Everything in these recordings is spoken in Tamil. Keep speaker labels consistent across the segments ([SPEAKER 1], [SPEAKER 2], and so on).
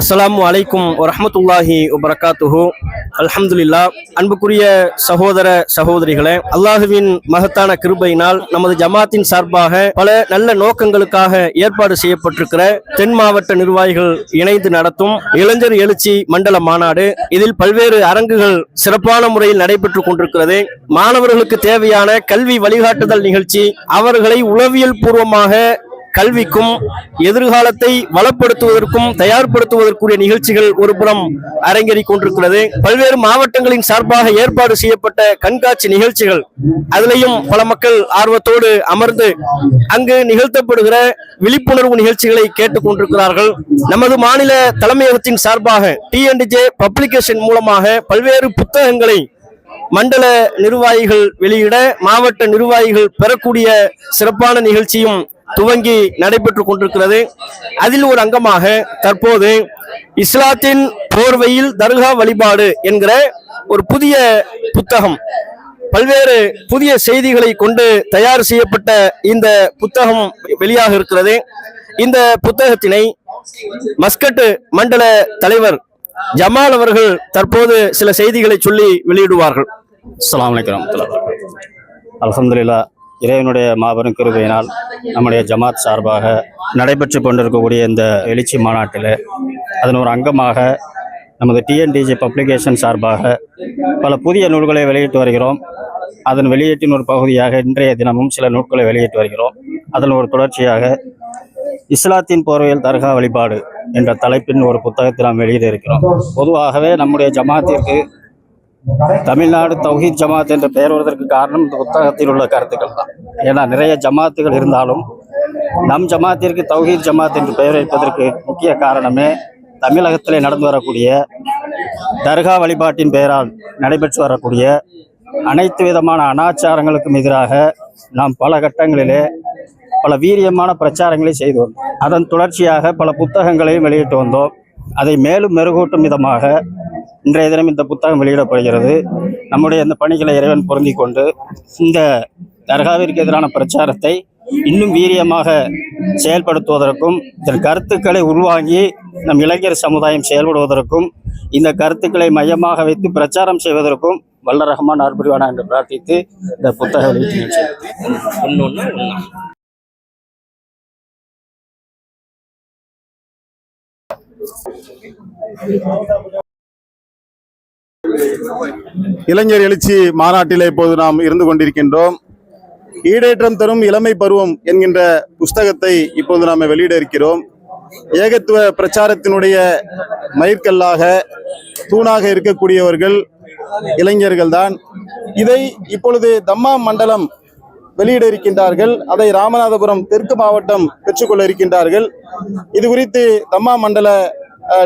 [SPEAKER 1] அஸ்ஸலாமு வலைக்கும் வரமத்துல்லாஹி வபரகாத்துஹு அல்ஹம்துல்லா அன்புக்குரிய சகோதர சகோதரிகளே அல்லாஹுவின் மகத்தான கிருபையினால் நமது ஜமாத்தின் சார்பாக பல நல்ல நோக்கங்களுக்காக ஏற்பாடு செய்யப்பட்டிருக்கிற தென் மாவட்ட நிர்வாகிகள் இணைந்து நடத்தும் இளைஞர் எழுச்சி மண்டல மாநாடு. இதில் பல்வேறு அரங்குகள் சிறப்பான முறையில் நடைபெற்றுக் கொண்டிருக்கிறது. மாணவர்களுக்கு தேவையான கல்வி வழிகாட்டுதல் நிகழ்ச்சி அவர்களை உளவியல் பூர்வமாக கல்விக்கும் எதிர்காலத்தை வளப்படுத்துவதற்கும் தயார்படுத்துவதற்குரிய நிகழ்ச்சிகள் ஒருபுறம் அரங்கேறிக் கொண்டிருக்கிறது. பல்வேறு மாவட்டங்களின் சார்பாக ஏற்பாடு செய்யப்பட்ட கண்காட்சி நிகழ்ச்சிகள் அதிலையும் பல மக்கள் ஆர்வத்தோடு அமர்ந்து அங்கு நிகழ்த்தப்படுகிற விழிப்புணர்வு நிகழ்ச்சிகளை கேட்டுக் கொண்டிருக்கிறார்கள். நமது மாநில தலைமையகத்தின் சார்பாக டிஎன்டிஜே பப்ளிகேஷன் மூலமாக பல்வேறு புத்தகங்களை மண்டல நிர்வாகிகள் வெளியிட மாவட்ட நிர்வாகிகள் பெறக்கூடிய சிறப்பான நிகழ்ச்சியும் துவங்கி நடைபெற்றுக் கொண்டிருக்கிறது. அதில் ஒரு அங்கமாக தற்போது இஸ்லாத்தின் போர்வையில் தர்கா வழிபாடு என்கிற ஒரு புதிய புத்தகம் பல்வேறு புதிய செய்திகளை கொண்டு தயார் செய்யப்பட்ட இந்த புத்தகம் வெளியாக இருக்கிறது. இந்த புத்தகத்தினை மஸ்கட்டு மண்டல தலைவர் ஜமால் அவர்கள் தற்போது சில செய்திகளை சொல்லி வெளியிடுவார்கள்.
[SPEAKER 2] அஸ்ஸலாமு அலைக்கும் வரமத்துல்லாஹி அல்ஹம்துலில்லா இறைவனுடைய மாபெரும் கிருபையினால் நம்முடைய ஜமாத் சார்பாக நடைபெற்று கொண்டிருக்கக்கூடிய இந்த எழுச்சி மாநாட்டில் அதன் ஒரு அங்கமாக நமது டிஎன்டிஜி பப்ளிகேஷன் சார்பாக பல புதிய நூல்களை வெளியிட்டு வருகிறோம். அதன் வெளியீட்டின் ஒரு பகுதியாக இன்றைய தினமும் சில நூல்களை வெளியிட்டு வருகிறோம். அதன் ஒரு தொடர்ச்சியாக இஸ்லாத்தின் போர்வையில் தர்கா வழிபாடு என்ற தலைப்பின் ஒரு புத்தகத்தை நாம் வெளியிட இருக்கிறோம். பொதுவாகவே நம்முடைய ஜமாத்திற்கு தமிழ்நாடு தௌஹீத் ஜமாத் என்று பெயர் வருவதற்கு காரணம் இந்த புத்தகத்தில் உள்ள கருத்துக்கள் தான். ஏன்னா நிறைய ஜமாத்துகள் இருந்தாலும் நம் ஜமாத்திற்கு தௌஹீத் ஜமாத் என்று பெயர் வைப்பதற்கு முக்கிய காரணமே தமிழகத்திலே நடந்து வரக்கூடிய தர்கா வழிபாட்டின் பெயரால் நடைபெற்று வரக்கூடிய அனைத்து விதமான அனாச்சாரங்களுக்கும் எதிராக நாம் பல கட்டங்களிலே பல வீரியமான பிரச்சாரங்களை செய்து வந்தோம். அதன் தொடர்ச்சியாக பல புத்தகங்களையும் வெளியிட்டு வந்தோம். அதை மேலும் மெருகூட்டும் விதமாக இன்றைய தினம் இந்த புத்தகம் வெளியிடப்படுகிறது நம்முடைய இந்த பணிகளை இறைவன் பொருந்தி கொண்டு இந்த தர்காவிற்கு எதிரான பிரச்சாரத்தை இன்னும் வீரியமாக செயல்படுத்துவதற்கும் இதன் கருத்துக்களை உள்வாங்கி நம் இளைஞர் சமுதாயம் செயல்படுவதற்கும் இந்த கருத்துக்களை மையமாக வைத்து பிரச்சாரம் செய்வதற்கும் வல்ல ரஹ்மான் அற்புரிவானா என்று பிரார்த்தித்து இந்த புத்தக வெளியீட்டு நிகழ்ச்சி.
[SPEAKER 3] இளைஞர் எழுச்சி மாநாட்டிலே இப்போது நாம் இருந்து கொண்டிருக்கின்றோம். ஈடேற்றம் தரும் இளமை பருவம் என்கின்ற புஸ்தகத்தை இப்போது நாம் வெளியிட இருக்கிறோம் ஏகத்துவ பிரச்சாரத்தினுடைய மயிர்கல்லாக தூணாக இருக்கக்கூடியவர்கள் இளைஞர்கள்தான். இதை இப்பொழுது தம்மா மண்டலம் வெளியிட இருக்கின்றார்கள் அதை ராமநாதபுரம் தெற்கு மாவட்டம் பெற்றுக்கொள்ள இருக்கின்றார்கள். இது குறித்து தம்மா மண்டல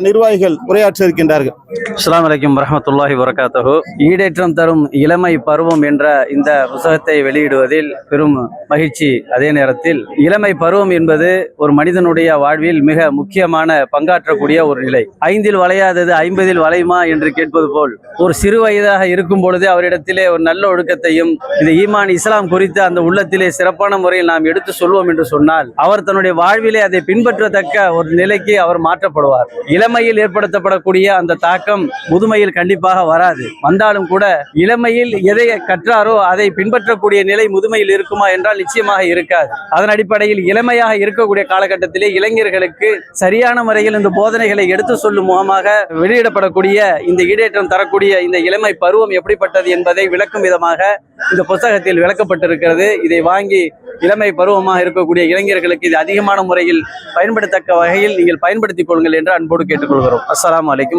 [SPEAKER 3] நிர்வாகிகள் உரையாற்ற இருக்கின்றார்கள்
[SPEAKER 4] அஸ்ஸலாமு அலைக்கும் வரமத்துல்லாஹி வரகாத்தஹு ஈடேற்றம் தரும் இளமை பருவம் என்ற இந்த புத்தகத்தை வெளியிடுவதில் பெரும் மகிழ்ச்சி. அதே நேரத்தில் இளமை பருவம் என்பது ஒரு மனிதனுடைய வாழ்வில் மிக முக்கியமான பங்காற்றக்கூடிய ஒரு நிலை. ஐந்தில் வளையாதது ஐம்பதில் வளையுமா என்று கேட்பது போல் ஒரு சிறு வயதாக இருக்கும் பொழுதே அவரிடத்திலே ஒரு நல்ல ஒழுக்கத்தையும் இந்த ஈமான் இஸ்லாம் குறித்த அந்த உள்ளத்திலே சிறப்பான முறையில் நாம் எடுத்து சொல்வோம் என்று சொன்னால் அவர் தன்னுடைய வாழ்விலே அதை பின்பற்றத்தக்க ஒரு நிலைக்கு அவர் மாற்றப்படுவார். இளமையில் ஏற்படுத்தப்படக்கூடிய அந்த தாக்கம் முதுமையில் கண்டிப்பாக வராது. வந்தாலும் கூட இளமையில் எதை கற்றாரோ அதை பின்பற்றக்கூடிய நிலை முதுமையில் இருக்குமா என்றால் நிச்சயமாக இருக்காது. அதன் அடிப்படையில் இளமையாக இருக்கக்கூடிய காலகட்டத்திலே இளைஞர்களுக்கு சரியான முறையில் இந்த போதனைகளை எடுத்து சொல்லும் முகமாக வெளியிடப்படக்கூடிய இந்த ஈடேற்றம் தரக்கூடிய இந்த இளமை பருவம் எப்படிப்பட்டது என்பதை விளக்கும் விதமாக இந்த புத்தகத்தில் விளக்கப்பட்டிருக்கிறது. இதை வாங்கி இளமை பருவமாக இருக்கக்கூடிய இளைஞர்களுக்கு இது அதிகமான முறையில் பயன்படுத்தக்க வகையில் நீங்கள் பயன்படுத்திக் கொள்ளுங்கள் என்று அன்போடு கேட்டுக்கொள்கிறோம். அஸ்ஸலாமு அலைக்கும்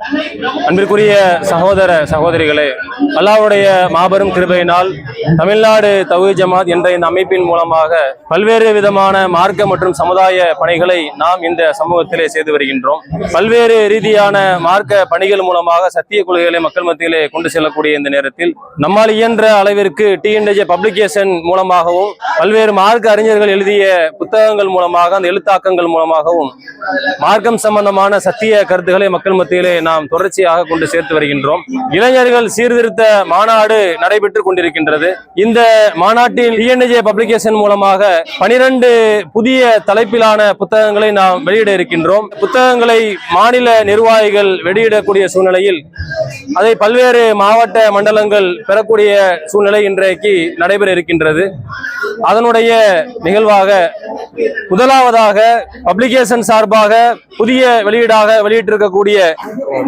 [SPEAKER 5] அன்பிற்குரிய சகோதர சகோதரிகளே அல்லாவுடைய மாபெரும் கிருபையினால் தமிழ்நாடு தௌஹீத் ஜமாத் என்ற இந்த அமைப்பின் மூலமாக பல்வேறு விதமான மார்க்க மற்றும் சமுதாய பணிகளை நாம் இந்த சமூகத்திலே செய்து வருகின்றோம். பல்வேறு ரீதியான மார்க்க பணிகள் மூலமாக சத்திய கொள்கைகளை மக்கள் மத்தியிலே கொண்டு செல்லக்கூடிய இந்த நேரத்தில் நம்மால் இயன்ற அளவிற்கு டிஎன்டஜே பப்ளிகேஷன் மூலமாகவும் பல்வேறு மார்க்க அறிஞர்கள் எழுதிய புத்தகங்கள் மூலமாக அந்த எழுத்தாக்கங்கள் மூலமாகவும் மார்க்கம் சம்பந்தமான சத்திய கருத்துக்களை மக்கள் மத்தியிலே நாம் தொடர்ச்சியாக கொண்டு சேர்த்து வருகின்றோம். இளைஞர்கள் சீர்திருத்த மாநாடு நடைபெற்றுக் கொண்டிருக்கின்றது. இந்த மாநாட்டில் டிஎன்ஏஜே பப்ளிகேஷன் மூலமாக பனிரெண்டு புதிய தலைப்பிலான புத்தகங்களை நாம் வெளியிட இருக்கின்றோம். புத்தகங்களை மாநில நிர்வாகிகள் வெளியிடக்கூடிய சூழ்நிலையில் அதை பல்வேறு மாவட்ட மண்டலங்கள் பெறக்கூடிய சூழ்நிலை இன்றைக்கு நடைபெற இருக்கின்றது. அதனுடைய நிகழ்வாக முதலாவதாக பப்ளிகேஷன் சார்பாக புதிய வெளியீடாக வெளியிட்டிருக்கக்கூடிய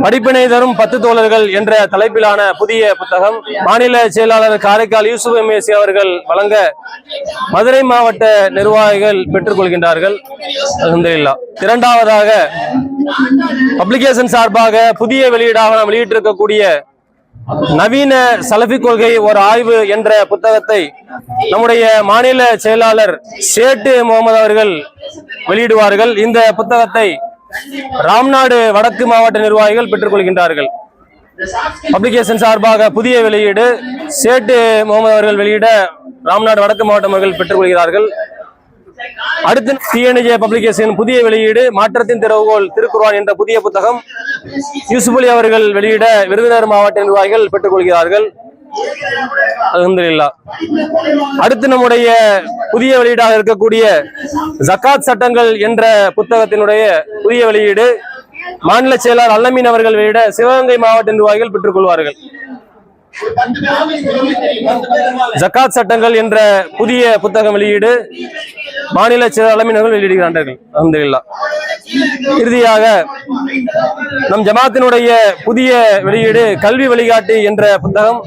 [SPEAKER 5] படிப்பினை தரும் பத்து தோழர்கள் என்ற தலைப்பிலான புதிய புத்தகம் மாநில செயலாளர் காரைக்கால் யூசுப் எம்ஏசி அவர்கள் வழங்க மதுரை மாவட்ட நிர்வாகிகள் பெற்றுக்கொள்கின்றார்கள் அல்ஹம்துலில்லாஹ் இரண்டாவதாக பப்ளிகேஷன் சார்பாக புதிய வெளியீடாக நாம் வெளியிட்டிருக்கக்கூடிய நவீன சலபிக் கொள்கை ஒரு ஆய்வு என்ற புத்தகத்தை நம்முடைய மாநில செயலாளர் சேட்டு முகமது அவர்கள் வெளியிடுவார்கள். இந்த புத்தகத்தை ராம்நாடு வடக்கு மாவட்ட நிர்வாகிகள் பெற்றுக்கொள்கின்றார்கள். பப்ளிகேஷன் சார்பாக புதிய வெளியீடு சேட்டு முகமது அவர்கள் வெளியிட ராம்நாடு வடக்கு மாவட்டம் அவர்கள் பெற்றுக்கொள்கிறார்கள். அடுத்து டிஎன்ஜே பப்ளிகேஷன் புதிய வெளியீடு மாற்றத்தின் திறவுகோல் திருக்குறான் என்ற புதிய புத்தகம் யூசுப் அலி அவர்கள் வெளியிட விருதுநகர் மாவட்ட நிர்வாகிகள் பெற்றுக்கொள்கிறார்கள். அல்ஹம்துலில்லாஹ் அடுத்து நம்முடைய புதிய வெளியீடாக இருக்கக்கூடிய ஜக்காத் சட்டங்கள் என்ற புத்தகத்தினுடைய புதிய வெளியீடு மாநில செயலாளர் அல்லமீன் அவர்கள் வெளியிட சிவகங்கை மாவட்ட நிர்வாகிகள் பெற்றுக்கொள்வார்கள். ஜக்காத் சட்டங்கள் என்ற புதிய புத்தகம் வெளியீடு மாநில செயலாளர் வெளியிடுகிறார்கள். இறுதியாக நம் ஜமாத்தினுடைய புதிய வெளியீடு கல்வி வழிகாட்டி என்ற புத்தகம்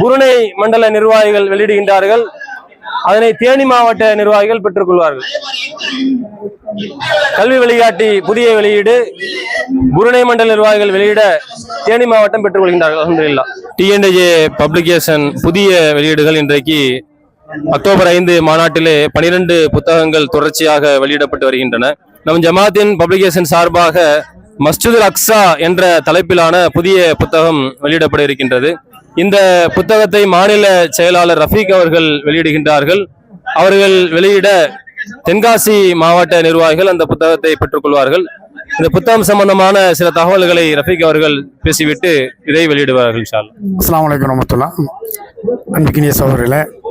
[SPEAKER 5] புருணை மண்டல நிர்வாகிகள் வெளியிடுகின்றார்கள். அதனை தேனி மாவட்ட நிர்வாகிகள் பெற்றுக்கொள்வார்கள். கல்வி வழிகாட்டி புதிய வெளியீடு புருணை மண்டல நிர்வாகிகள் வெளியிட தேனி மாவட்டம் பெற்றுக்கொள்கின்றார்கள் அல்ஹம்துலில்லாஹ் டிஎன்டே பப்ளிகேஷன் புதிய வெளியீடுகள் இன்றைக்கு அக்டோபர் ஐந்து மாநாட்டிலே பனிரெண்டு புத்தகங்கள் தொடர்ச்சியாக வெளியிடப்பட்டு வருகின்றன. நம் ஜமாத்தின் பப்ளிகேஷன் சார்பாக மஸ்ஜிதுல் அக்ஸா என்ற தலைப்பிலான புதிய புத்தகம் வெளியிடப்பட இருக்கின்றது. இந்த புத்தகத்தை மாநில செயலாளர் ரஃபீக் அவர்கள் வெளியிடுகின்றார்கள். அவர்கள் வெளியிட தென்காசி மாவட்ட நிர்வாகிகள் அந்த புத்தகத்தை பெற்றுக்கொள்வார்கள். இந்த புத்தகம் சம்பந்தமான சில தகவல்களை ரஃபீக் அவர்கள் பேசிவிட்டு இதை வெளியிடுவார்கள் அஸ்லாம் வலைக்கம்
[SPEAKER 6] அஸ்ஸலாமு அலைக்கும் வரமத்துல்லா அன்பிக்கினிய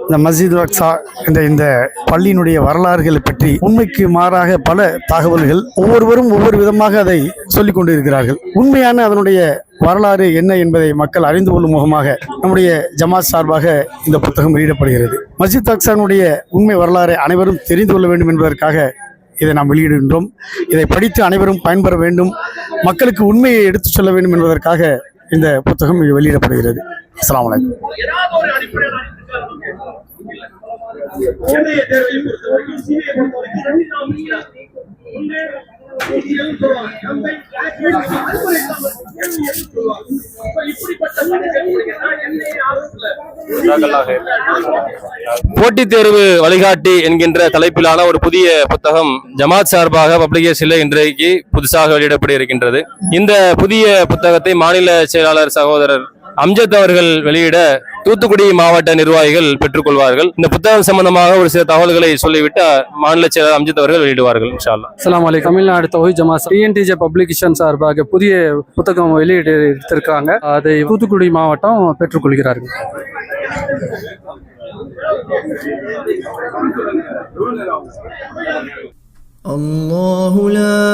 [SPEAKER 6] இந்த மஸ்ஜித் அக்ஸா என்ற இந்த பள்ளியினுடைய வரலாறுகளை பற்றி உண்மைக்கு மாறாக பல தகவல்கள் ஒவ்வொருவரும் ஒவ்வொரு விதமாக அதை சொல்லிக் கொண்டிருக்கிறார்கள். உண்மையான அதனுடைய வரலாறு என்ன என்பதை மக்கள் அறிந்து கொள்ளும் முகமாக நம்முடைய ஜமாத் சார்பாக இந்த புத்தகம் வெளியிடப்படுகிறது. மஸ்ஜித் அக்சானுடைய உண்மை வரலாறை அனைவரும் தெரிந்து கொள்ள வேண்டும் என்பதற்காக இதை நாம் வெளியிடுகின்றோம். இதை படித்து அனைவரும் பயன்பெற வேண்டும். மக்களுக்கு உண்மையை எடுத்துச் சொல்ல வேண்டும் என்பதற்காக இந்த புத்தகம் வெளியிடப்படுகிறது. அஸ்லாம் அனகா அலைக்கும்
[SPEAKER 5] போட்டித் தேர்வு வழிகாட்டி என்கின்ற தலைப்பிலான ஒரு புதிய புத்தகம் ஜமாத் சார்பாக பப்ளிகேஷன்ல இன்றைக்கு புதுசாக வெளியிடப்பட இருக்கின்றது இந்த புதிய புத்தகத்தை மாநில செயலாளர் சகோதரர் அம்ஜத் அவர்கள் வெளியிட தூத்துக்குடி மாவட்ட நிர்வாகிகள் பெற்றுக்கொள்வார்கள் இந்த புத்தகம் சம்பந்தமாக ஒரு சில தகவல்களை சொல்லிவிட்டு மாநில செயலாளர் அம்ஜத் அவர்கள் வெளியிடுவார்கள் இன்ஷா அல்லாஹ்.
[SPEAKER 7] அஸ்ஸலாமு அலைக்கும் தமிழ்நாடு தொகுதி ஜமாத் டிஎன்டிஜே பப்ளிகேஷன் சார்பாக புதிய புத்தகம் வெளியிட்டு எடுத்திருக்காங்க அதை தூத்துக்குடி மாவட்டம் பெற்றுக்கொள்கிறார்கள்
[SPEAKER 8] الله لا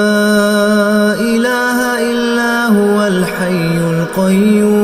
[SPEAKER 8] إله إلا هو الحي القيوم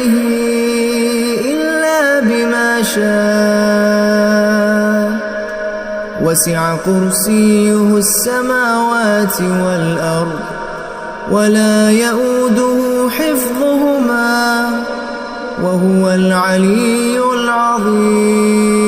[SPEAKER 8] بما شاء وسع كرسيه السماوات والأرض ولا يؤوده حفظهما وهو العلي العظيم.